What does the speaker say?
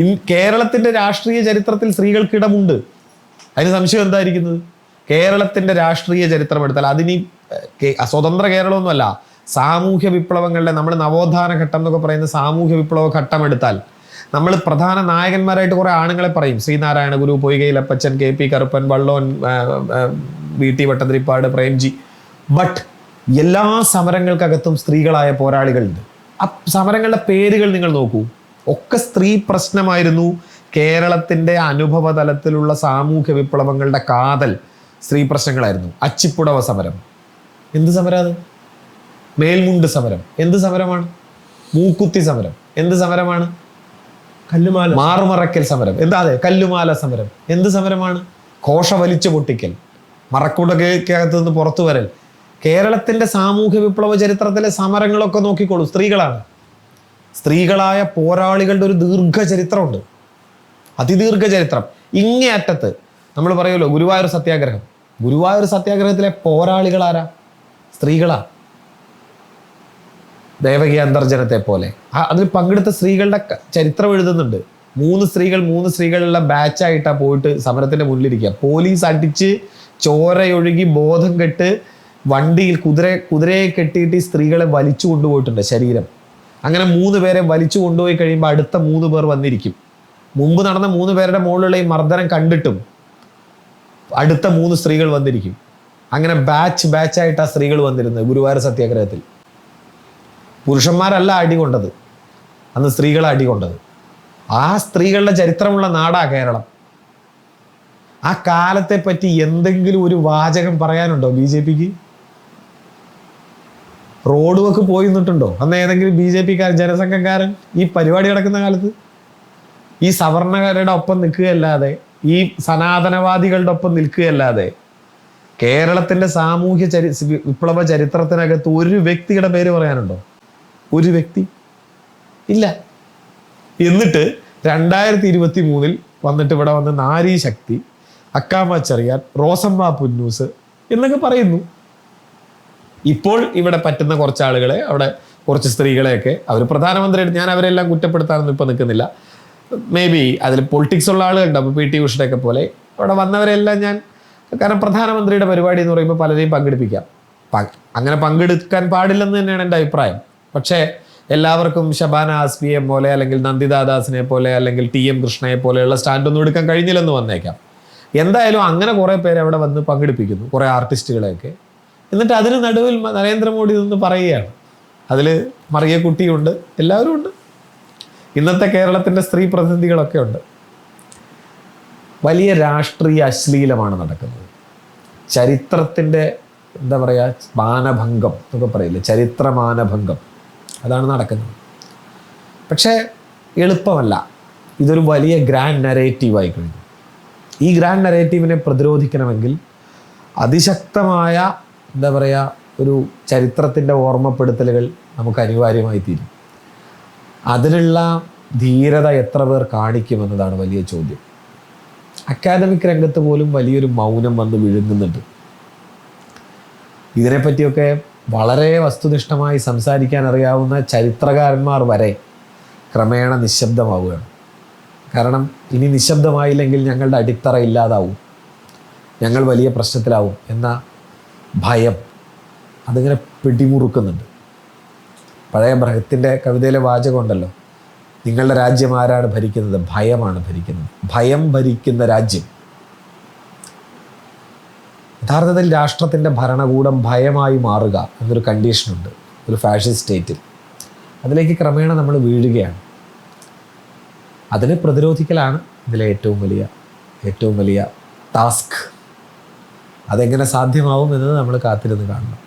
In കേരളത്തിന്റെ രാഷ്ട്രീയ ചരിത്രത്തിൽ സ്ത്രീകൾക്ക് ഇടമുണ്ട്. അതിന് സംശയം എന്തായിരിക്കുന്നത് കേരളത്തിന്റെ രാഷ്ട്രീയ ചരിത്രം എടുത്താൽ അതിനി സ്വതന്ത്ര കേരളമൊന്നുമല്ല. സാമൂഹ്യ വിപ്ലവങ്ങളുടെ നമ്മൾ നവോത്ഥാന ഘട്ടം എന്നൊക്കെ പറയുന്ന സാമൂഹ്യ വിപ്ലവ ഘട്ടം എടുത്താൽ നമ്മൾ പ്രധാന നായകന്മാരായിട്ട് കുറേ ആണുങ്ങളെ പറയും. Sree Narayana Guru Poykayil Appachan K P Karuppan Vallon V T Vattathirippad Premji. But എല്ലാ സമരങ്ങൾക്കകത്തും സ്ത്രീകളായ പോരാളികളുണ്ട്. ആ സമരങ്ങളുടെ പേരുകൾ നിങ്ങൾ നോക്കൂ. ഒക്കെ സ്ത്രീ പ്രശ്നമായിരുന്നു. കേരളത്തിന്റെ അനുഭവ തലത്തിലുള്ള സാമൂഹ്യ വിപ്ലവങ്ങളുടെ കാതൽ സ്ത്രീ പ്രശ്നങ്ങളായിരുന്നു. അച്ചിപ്പുടവ സമരം. എന്ത് സമരം അത്? മേൽമുണ്ട് സമരം. എന്ത് സമരമാണ്? മൂക്കുത്തി സമരം. എന്ത് സമരമാണ്? കല്ലുമാല. മാറുമറക്കൽ സമരം. എന്താ അതെ? കല്ലുമാല സമരം. എന്ത് സമരമാണ്? ഘോഷ വലിച്ചു പൊട്ടിക്കൽ. മറക്കുടകത്ത് നിന്ന് പുറത്തു വരൽ. കേരളത്തിന്റെ സാമൂഹ്യ വിപ്ലവ ചരിത്രത്തിലെ സമരങ്ങളൊക്കെ നോക്കിക്കോളൂ. സ്ത്രീകളാണ്. സ്ത്രീകളായ പോരാളികളുടെ ഒരു ദീർഘചരിത്രമുണ്ട്. അതിദീർഘ ചരിത്രം ഇങ്ങേ അറ്റത്ത് നമ്മൾ പറയുമല്ലോ ഗുരുവായൂർ സത്യാഗ്രഹം. ഗുരുവായൂർ സത്യാഗ്രഹത്തിലെ പോരാളികൾ ആരാ സ്ത്രീകളാ. ദേവകി അന്തർജനത്തെ പോലെ. അതിൽ പങ്കെടുത്ത സ്ത്രീകളുടെ ചരിത്രം എഴുതുന്നുണ്ട്. മൂന്ന് സ്ത്രീകൾ മൂന്ന് സ്ത്രീകളുള്ള ബാച്ചായിട്ടാണ് പോയിട്ട് സമരത്തിന്റെ മുന്നിലിരിക്കുക പോലീസ് അടിച്ച് ചോരയൊഴുകി ബോധം കെട്ട് വണ്ടിയിൽ കുതിര കുതിരയെ കെട്ടിയിട്ട് ഈ സ്ത്രീകളെ വലിച്ചു കൊണ്ടുപോയിട്ടുണ്ട് ശരീരം. അങ്ങനെ മൂന്ന് പേരെ വലിച്ചു കൊണ്ടുപോയി കഴിയുമ്പോൾ അടുത്ത മൂന്ന് പേർ വന്നിരിക്കും. മുമ്പ് നടന്ന മൂന്ന് പേരുടെ മുകളിലുള്ള ഈ മർദ്ദനം കണ്ടിട്ടും അടുത്ത മൂന്ന് സ്ത്രീകൾ വന്നിരിക്കും. അങ്ങനെ ബാച്ച് ബാച്ചായിട്ട് ആ സ്ത്രീകൾ വന്നിരുന്നത് ഗുരുവായൂർ സത്യാഗ്രഹത്തിൽ. പുരുഷന്മാരല്ല അടി കൊണ്ടത്. അന്ന് സ്ത്രീകളെ അടി കൊണ്ടത്. ആ സ്ത്രീകളുടെ ചരിത്രമുള്ള നാടാ കേരളം. ആ കാലത്തെ പറ്റി എന്തെങ്കിലും ഒരു വാചകം പറയാനുണ്ടോ ബി ജെ പിക്ക്? റോഡ് വക്ക് പോയി നിന്നിട്ടുണ്ടോ? അന്ന് ഏതെങ്കിലും ബി ജെ പിക്കാരൻ ജനസംഘക്കാരൻ ഈ പരിപാടി നടക്കുന്ന കാലത്ത്? ഈ സവർണകരുടെ ഒപ്പം നിൽക്കുകയല്ലാതെ ഈ സനാതനവാദികളുടെ ഒപ്പം നിൽക്കുകയല്ലാതെ കേരളത്തിന്റെ സാമൂഹ്യ ചരി വിപ്ലവ ചരിത്രത്തിനകത്ത് ഒരു വ്യക്തിയുടെ പേര് പറയാനുണ്ടോ? ഒരു വ്യക്തി? ഇല്ല. എന്നിട്ട് രണ്ടായിരത്തി ഇരുപത്തി മൂന്നിൽ വന്നിട്ട് ഇവിടെ വന്ന് നാരീശക്തി അക്കാമ ചെറിയാൻ റോസമ്മ പുന്നൂസ് എന്നൊക്കെ പറയുന്നു. ഇപ്പോൾ ഇവിടെ പറ്റുന്ന കുറച്ച് ആളുകളെ അവിടെ കുറച്ച് സ്ത്രീകളെയൊക്കെ അവർ പ്രധാനമന്ത്രി ഞാൻ അവരെല്ലാം കുറ്റപ്പെടുത്താനൊന്നും ഇപ്പോൾ നിൽക്കുന്നില്ല. മേ ബി അതിൽ പൊളിറ്റിക്സ് ഉള്ള ആളുകളുണ്ട്. അപ്പോൾ പി ടി ഉഷയുടെയൊക്കെ പോലെ അവിടെ വന്നവരെല്ലാം ഞാൻ കാരണം പ്രധാനമന്ത്രിയുടെ പരിപാടി എന്ന് പറയുമ്പോൾ പലരെയും പങ്കെടുപ്പിക്കാം. അങ്ങനെ പങ്കെടുക്കാൻ പാടില്ലെന്ന് തന്നെയാണ് എന്റെ അഭിപ്രായം. പക്ഷേ എല്ലാവർക്കും ശബാന ആസ്മിയെ പോലെ അല്ലെങ്കിൽ നന്ദിതാ ദാസിനെ പോലെ അല്ലെങ്കിൽ ടി എം കൃഷ്ണയെ പോലെയുള്ള സ്റ്റാൻഡൊന്നും എടുക്കാൻ കഴിഞ്ഞില്ലെന്ന് വന്നേക്കാം. എന്തായാലും അങ്ങനെ കുറേ പേര് അവിടെ വന്ന് പങ്കെടുപ്പിക്കുന്നു. കുറേ ആർട്ടിസ്റ്റുകളെയൊക്കെ. എന്നിട്ട് അതിന് നടുവിൽ നരേന്ദ്രമോദി നിന്ന് പറയുകയാണ്. അതിൽ മറിയക്കുട്ടിയുണ്ട് എല്ലാവരും ഉണ്ട്. ഇന്നത്തെ കേരളത്തിന്റെ സ്ത്രീ പ്രതിനിധികളൊക്കെ ഉണ്ട്. വലിയ രാഷ്ട്രീയ അശ്ലീലമാണ് നടക്കുന്നത്. ചരിത്രത്തിന്റെ എന്താ പറയുക മാനഭംഗം എന്നൊക്കെ പറയില്ലേ ചരിത്ര മാനഭംഗം. അതാണ് നടക്കുന്നത്. പക്ഷേ എളുപ്പമല്ല. ഇതൊരു വലിയ ഗ്രാൻഡ് നരേറ്റീവായി കഴിഞ്ഞു. ഈ ഗ്രാൻഡ് നരേറ്റീവിനെ പ്രതിരോധിക്കണമെങ്കിൽ അതിശക്തമായ എന്താ പറയുക ഒരു ചരിത്രത്തിന്റെ ഓർമ്മപ്പെടുത്തലുകൾ നമുക്ക് അനിവാര്യമായി തീരും. അതിനുള്ള ധീരത എത്ര പേർ കാണിക്കുമെന്നതാണ് വലിയ ചോദ്യം. അക്കാദമിക് രംഗത്ത് പോലും വലിയൊരു മൗനം വന്ന് വിഴുങ്ങുന്നുണ്ട്. ഇതിനെപ്പറ്റിയൊക്കെ വളരെ വസ്തുനിഷ്ഠമായി സംസാരിക്കാൻ അറിയാവുന്ന ചരിത്രകാരന്മാർ വരെ ക്രമേണ നിശബ്ദമാവുകയാണ്. കാരണം ഇനി നിശബ്ദമായില്ലെങ്കിൽ ഞങ്ങളുടെ അടിത്തറ ഇല്ലാതാവും. ഞങ്ങൾ വലിയ പ്രശ്നത്തിലാവും എന്ന ഭയം. അതിങ്ങനെ പിടിമുറുക്കുന്നുണ്ട്. പഴയ ബ്രഹത്തിന്റെ കവിതയിലെ വാചകമുണ്ടല്ലോ നിങ്ങളുടെ രാജ്യം ആരാണ് ഭരിക്കുന്നത്? ഭയമാണ് ഭരിക്കുന്നത്. ഭയം ഭരിക്കുന്ന രാജ്യം. യഥാർത്ഥത്തിൽ രാഷ്ട്രത്തിന്റെ ഭരണകൂടം ഭയമായി മാറുക എന്നൊരു കണ്ടീഷനുണ്ട് ഒരു ഫാഷൻ സ്റ്റേറ്റിൽ. അതിലേക്ക് ക്രമേണ നമ്മൾ വീഴുകയാണ്. അതിനെ പ്രതിരോധിക്കലാണ് ഇതിലെ ഏറ്റവും വലിയ ഏറ്റവും വലിയ ടാസ്ക് അതെങ്ങനെ സാധ്യമാവും എന്നത് നമ്മൾ കാത്തിരുന്ന് കാണണം.